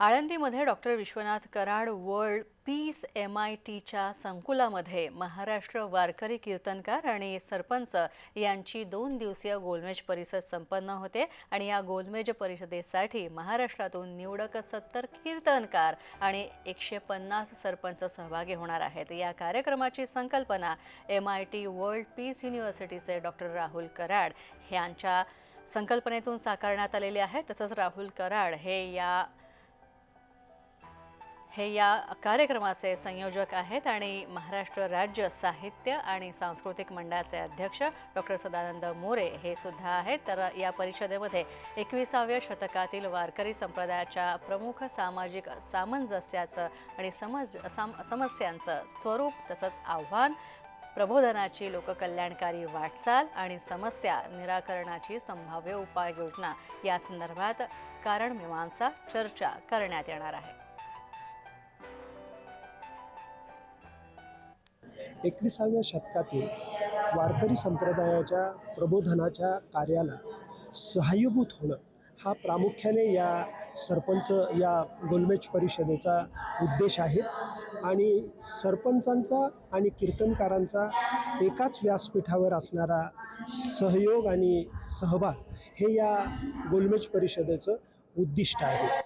आळंदीमध्ये doctor Vishwanath Karad world peace M I टीच्या संकुलामध्ये महाराष्ट्र वारकरी कीर्तनकार आणि सरपंच यांची दोन दिवसीय गोलमेज परिषद संपन्न होते आणि या गोलमेज परिषदेसाठी महाराष्ट्रातून निवडक सत्तर कीर्तनकार आणि एकशे पन्नास सरपंच सहभागी होणार आहेत. या कार्यक्रमाची संकल्पना M I T world peace युनिव्हर्सिटीचे doctor Rahul Karad यांच्या संकल्पनेतून साकारण्यात आलेली आहे. तसंच राहुल कराड हे या हे या कार्यक्रमाचे संयोजक आहेत आणि महाराष्ट्र राज्य साहित्य आणि सांस्कृतिक मंडळाचे अध्यक्ष डॉक्टर सदानंद मोरे हे सुद्धा आहेत. तर या परिषदेमध्ये एकविसाव्या शतकातील वारकरी संप्रदायाच्या प्रमुख सामाजिक सामंजस्याचं आणि समज साम समस्यांचं स्वरूप तसंच आव्हान प्रबोधनाची लोककल्याणकारी वाटचाल आणि समस्या निराकरणाची संभाव्य उपाययोजना या संदर्भात कारणमीमांसा चर्चा करण्यात येणार आहे. एकविसाव्या शतकातील वारकरी संप्रदायाच्या प्रबोधनाच्या कार्याला सहाय्यभूत होणं हा प्रामुख्याने या सरपंच या गोलमेज परिषदेचा उद्देश आहे. आणि सरपंचांचा आणि कीर्तनकारांचा एकाच व्यासपीठावर असणारा सहयोग आणि सहभाग हे या गोलमेज परिषदेचं उद्दिष्ट आहे.